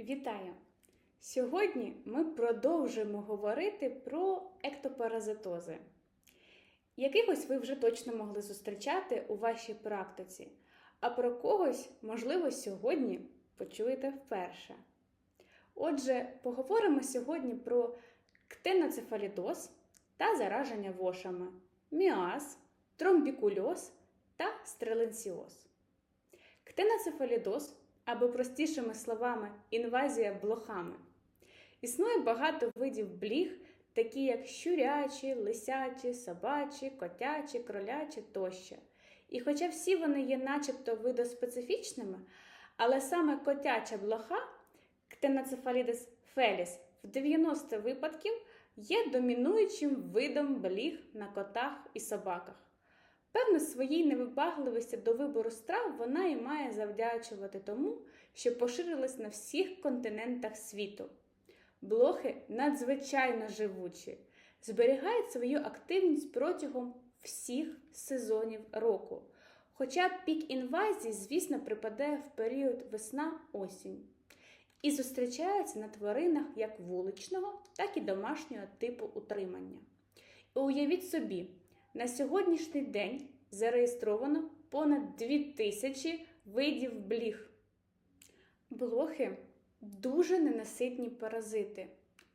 Вітаю! Сьогодні ми продовжуємо говорити про ектопаразитози. Якихось ви вже точно могли зустрічати у вашій практиці, а про когось, можливо, сьогодні почуєте вперше. Отже, поговоримо сьогодні про ктеноцефалідоз та зараження вошами, міаз, тромбікульоз та стреленсіоз. Ктеноцефалідоз або простішими словами інвазія блохами. Існує багато видів бліг, такі як щурячі, лисячі, собачі, котячі, кролячі тощо. І хоча всі вони є начебто видоспецифічними, але саме котяча блоха Ктеноцефалідес феліс в 90 випадків є домінуючим видом бліг на котах і собаках. Певно, своїй невибагливості до вибору страв вона і має завдячувати тому, що поширилась на всіх континентах світу. Блохи надзвичайно живучі, зберігають свою активність протягом всіх сезонів року. Хоча пік інвазії, звісно, припадає в період весна-осінь. І зустрічаються на тваринах як вуличного, так і домашнього типу утримання. І уявіть собі, на сьогоднішній день зареєстровано понад 2000 видів бліг. Блохи дуже ненаситні паразити.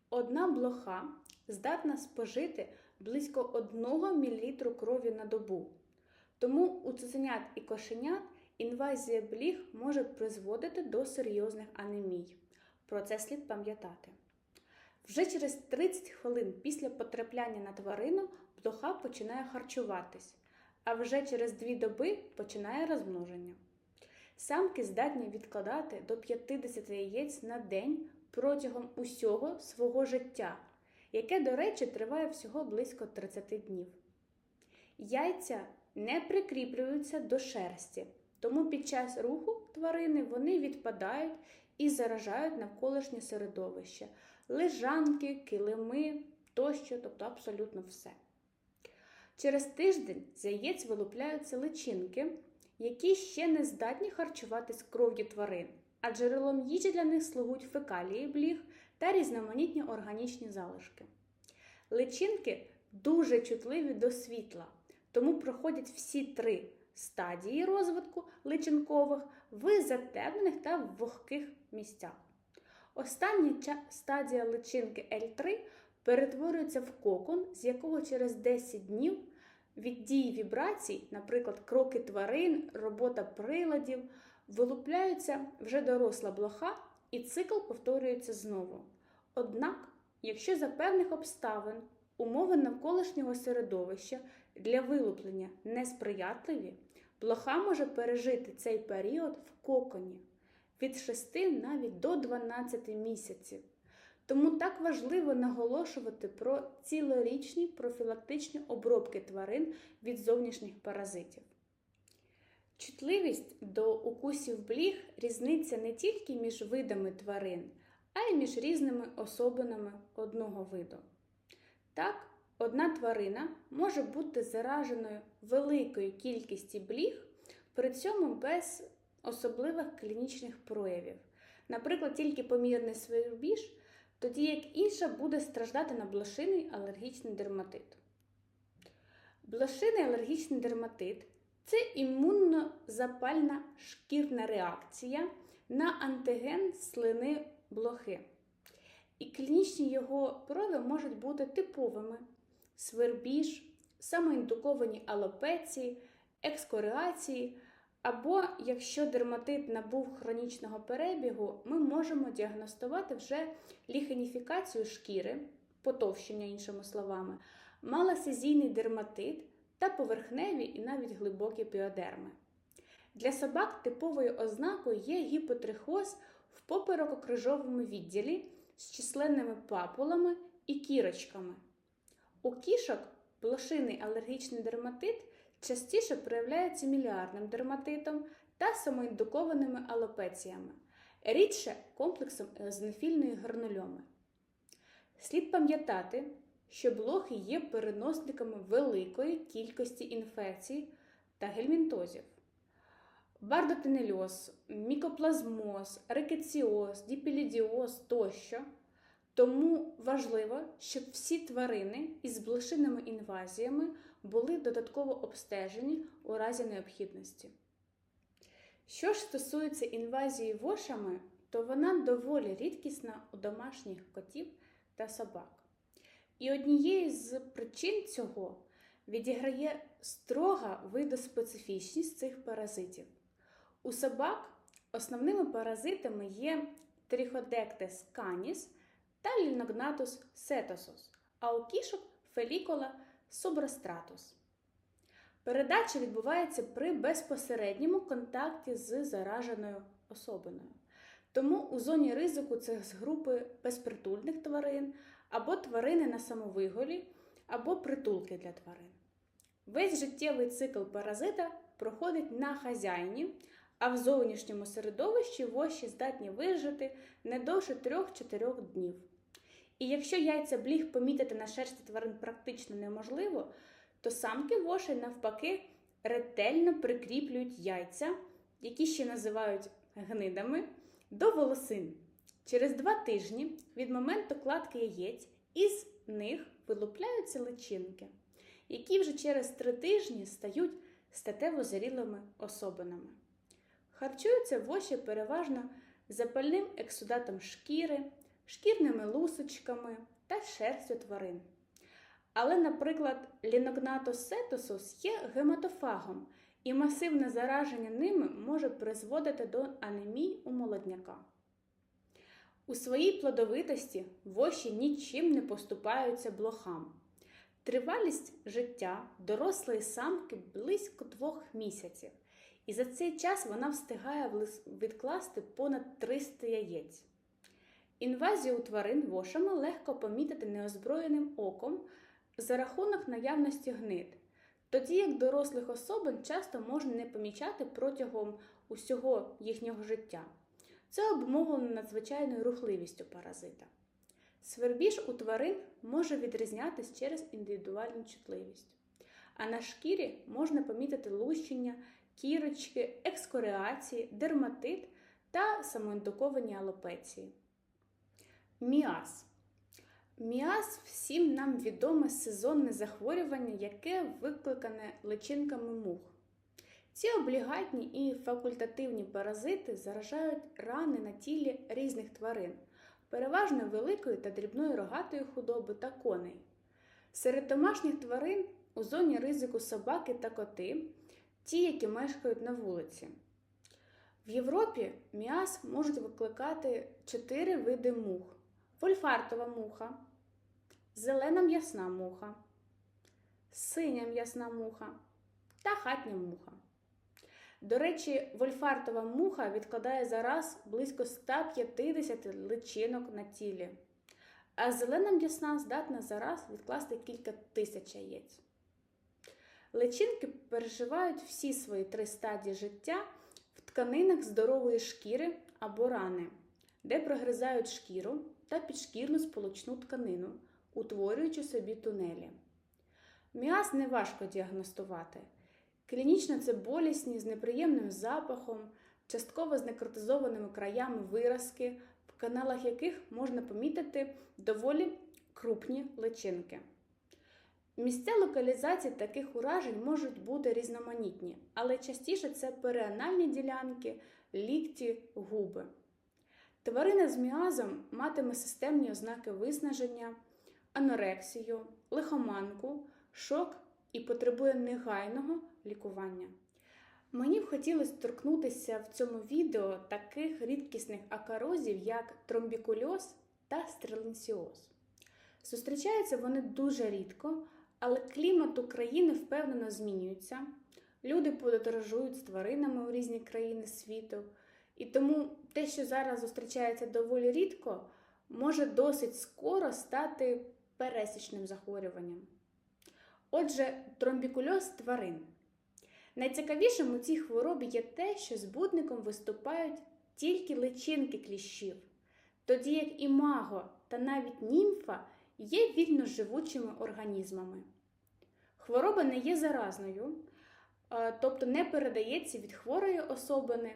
Одна блоха здатна спожити близько 1 мл крові на добу. Тому у цуценят і кошенят інвазія бліг може призводити до серйозних анемій. Про це слід пам'ятати. Вже через 30 хвилин після потрапляння на тварину блоха починає харчуватись, а вже через 2 доби починає розмноження. Самки здатні відкладати до 50 яєць на день протягом усього свого життя, яке, до речі, триває всього близько 30 днів. Яйця не прикріплюються до шерсті, тому під час руху тварини вони відпадають і заражають навколишнє середовище, лежанки, килими тощо, тобто абсолютно все. Через тиждень з яєць вилупляються личинки, які ще не здатні харчуватись кров'ю тварин, а джерелом їжі для них слугують фекалії бліг та різноманітні органічні залишки. Личинки дуже чутливі до світла, тому проходять всі три стадії розвитку личинкових в затемнених та вогких місцях. Остання стадія личинки L3 перетворюється в кокон, з якого через 10 днів від дії вібрацій, наприклад, кроки тварин, робота приладів, вилупляються вже доросла блоха, і цикл повторюється знову. Однак, якщо за певних обставин умови навколишнього середовища для вилуплення несприятливі, блоха може пережити цей період в коконі від 6 навіть до 12 місяців. Тому так важливо наголошувати про цілорічні профілактичні обробки тварин від зовнішніх паразитів. Чутливість до укусів бліг різниця не тільки між видами тварин, а й між різними особинами одного виду. Так, одна тварина може бути зараженою великою кількістю бліг, при цьому без особливих клінічних проявів. Наприклад, тільки помірний свербіж, тоді як інша буде страждати на блошиний алергічний дерматит. Блошиний алергічний дерматит це імунно-запальна шкірна реакція на антиген слини блохи. І клінічні його прояви можуть бути типовими: свербіж, самоіндуковані алопеції, екскореації. Або якщо дерматит набув хронічного перебігу, ми можемо діагностувати вже ліхеніфікацію шкіри, потовщення, іншими словами, малосезійний дерматит та поверхневі і навіть глибокі піодерми. Для собак типовою ознакою є гіпотрихоз в поперококрижовому відділі з численними папулами і кірочками. У кішок блошиний алергічний дерматит частіше проявляється міліарним дерматитом та самоіндукованими алопеціями, рідше комплексом езонофільної гранульоми. Слід пам'ятати, що блохи є переносниками великої кількості інфекцій та гельмінтозів. бардотенельоз, мікоплазмоз, рикеціоз, діпілідіоз тощо. Тому важливо, щоб всі тварини із блошиними інвазіями були додатково обстежені у разі необхідності. Що ж стосується інвазії вошами, то вона доволі рідкісна у домашніх котів та собак. І однією з причин цього відіграє строга видоспецифічність цих паразитів. У собак основними паразитами є Trichodectes canis та Linognatус setosus, а у кішок фелікола subrostratus. Передача відбувається при безпосередньому контакті з зараженою особиною. Тому у зоні ризику це з групи безпритульних тварин або тварини на самовиголі, або притулки для тварин. Весь життєвий цикл паразита проходить на хазяїні, а в зовнішньому середовищі воші здатні вижити не довше 3-4 днів. І якщо яйця бліг помітити на шерсті тварин практично неможливо, то самки вошей навпаки ретельно прикріплюють яйця, які ще називають гнидами, до волосин. Через два тижні від моменту кладки яєць із них вилупляються личинки, які вже через три тижні стають статево зрілими особинами. Харчуються воші переважно запальним ексудатом шкіри, шкірними лусочками та шерстю тварин. Але, наприклад, ліногнатус є гематофагом, і масивне зараження ними може призводити до анемії у молодняка. У своїй плодовитості воші нічим не поступаються блохам. Тривалість життя дорослої самки близько двох місяців, і за цей час вона встигає відкласти понад 300 яєць. Інвазію тварин вошами легко помітити неозброєним оком за рахунок наявності гнид, тоді як дорослих особин часто можна не помічати протягом усього їхнього життя. Це обумовлено надзвичайною рухливістю паразита. Свербіж у тварин може відрізнятися через індивідуальну чутливість, а на шкірі можна помітити лущення, кірочки, екскореації, дерматит та самоіндуковані алопеції. Міаз. Міаз всім нам відоме сезонне захворювання, яке викликане личинками мух. Ці облігатні і факультативні паразити заражають рани на тілі різних тварин, переважно великої та дрібної рогатої худоби та коней. Серед домашніх тварин у зоні ризику собаки та коти, ті, які мешкають на вулиці. В Європі м'яз можуть викликати чотири види мух: вольфартова муха, зелена м'ясна муха, синя м'ясна муха та хатня муха. До речі, вольфартова муха відкладає зараз близько 150 личинок на тілі, а зелена м'ясна здатна зараз відкласти кілька тисяч яєць. Личинки переживають всі свої три стадії життя в тканинах здорової шкіри або рани, де прогризають шкіру та підшкірну сполучну тканину, утворюючи собі тунелі. Міаз неважко діагностувати. Клінічно це болісні з неприємним запахом, частково з некротизованими краями виразки, в каналах яких можна помітити доволі крупні личинки. Місця локалізації таких уражень можуть бути різноманітні, але частіше це переанальні ділянки, лікті, губи. Тварина з міазом матиме системні ознаки виснаження, анорексію, лихоманку, шок і потребує негайного лікування. Мені б хотілося торкнутися в цьому відео таких рідкісних акарозів, як тромбікульоз та стрелінсіоз. Зустрічаються вони дуже рідко, але клімат України впевнено змінюється. Люди подорожують з тваринами у різні країни світу. І тому те, що зараз зустрічається доволі рідко, може досить скоро стати пересічним захворюванням. Отже, тромбікульоз тварин. Найцікавішим у цій хворобі є те, що збудником виступають тільки личинки кліщів, тоді як імаго та навіть німфа є вільно живучими організмами. Хвороба не є заразною, е, тобто не передається від хворої особини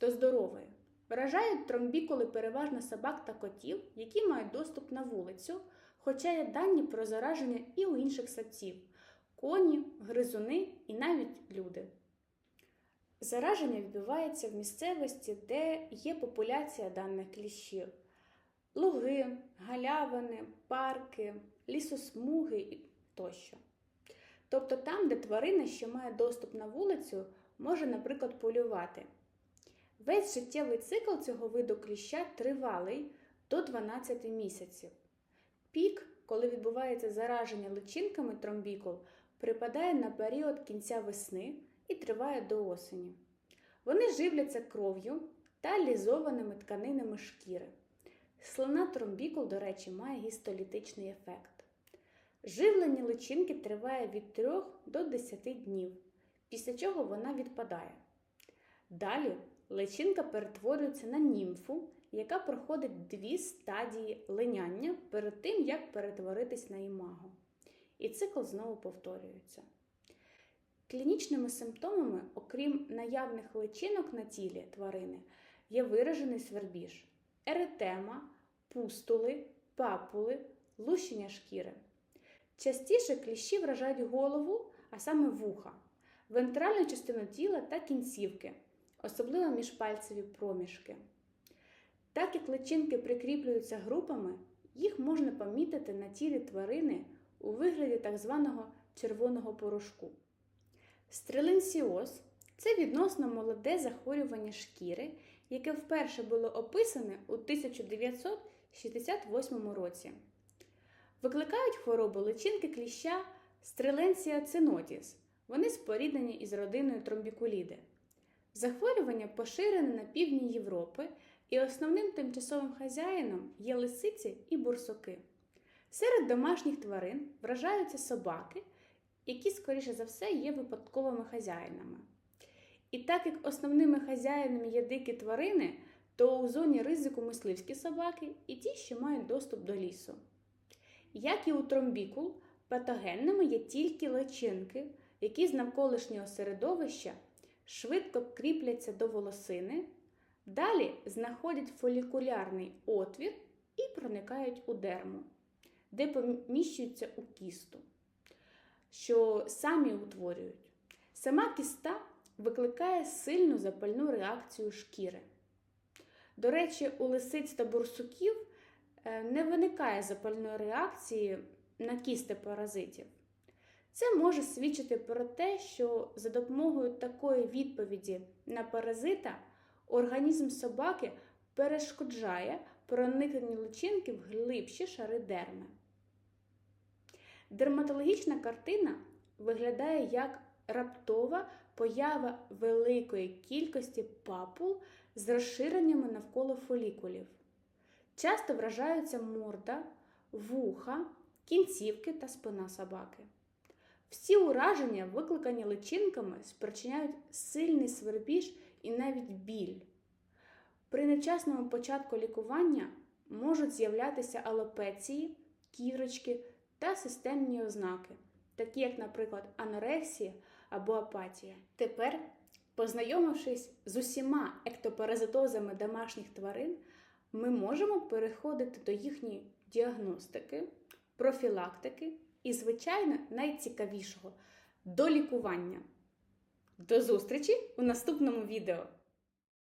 до здорової. Вражають тромбікули переважно собак та котів, які мають доступ на вулицю, хоча є дані про зараження і у інших савців коні, гризуни і навіть люди. Зараження відбувається в місцевості, де є популяція даних кліщів: луги, галявини, парки, лісосмуги і тощо. Тобто там, де тварина, що має доступ на вулицю, може, наприклад, полювати. Весь життєвий цикл цього виду кліща тривалий до 12 місяців. Пік, коли відбувається зараження личинками тромбікул, припадає на період кінця весни і триває до осені. Вони живляться кров'ю та лізованими тканинами шкіри. Слина тромбікул, до речі, має гістолітичний ефект. Живлення личинки триває від 3 до 10 днів, після чого вона відпадає. Далі личинка перетворюється на німфу, яка проходить дві стадії линяння перед тим, як перетворитись на імаго. І цикл знову повторюється. Клінічними симптомами, окрім наявних личинок на тілі тварини, є виражений свербіж, еретема, пустули, папули, лущення шкіри. Частіше кліщі вражають голову, а саме вуха, вентральну частину тіла та кінцівки, особливо міжпальцеві проміжки. Так як личинки прикріплюються групами, їх можна помітити на тілі тварини у вигляді так званого червоного порошку. Стрелинсіоз це відносно молоде захворювання шкіри, яке вперше було описане у 1968 році. Викликають хворобу личинки кліща Стреленсія цинотіс. Вони споріднені із родиною тромбікуліди. Захворювання поширене на півдні Європи, і основним тимчасовим хазяїном є лисиці і бурсуки. Серед домашніх тварин вражаються собаки, які, скоріше за все, є випадковими хазяїнами. І так як основними хазяїнами є дикі тварини, то у зоні ризику мисливські собаки і ті, що мають доступ до лісу. Як і у тромбікул, патогенними є тільки личинки, які з навколишнього середовища швидко кріпляться до волосини, далі знаходять фолікулярний отвір і проникають у дерму, де поміщуються у кісту, що самі утворюють. Сама кіста викликає сильну запальну реакцію шкіри. До речі, у лисиць та бурсуків е, не виникає запальної реакції на кісти паразитів. Це може свідчити про те, що за допомогою такої відповіді на паразита організм собаки перешкоджає проникненню личинки в глибші шари дерми. Дерматологічна картина виглядає як раптова поява великої кількості папул з розширеннями навколо фолікулів. Часто вражаються морда, вуха, кінцівки та спина собаки. Всі ураження, викликані личинками, спричиняють сильний свербіж і навіть біль. При невчасному початку лікування можуть з'являтися алопеції, кірочки та системні ознаки, такі як, наприклад, анорексія або апатія. Тепер, познайомившись з усіма ектопаразитозами домашніх тварин, ми можемо переходити до їхньої діагностики, профілактики і, звичайно, найцікавішого до лікування. До зустрічі у наступному відео!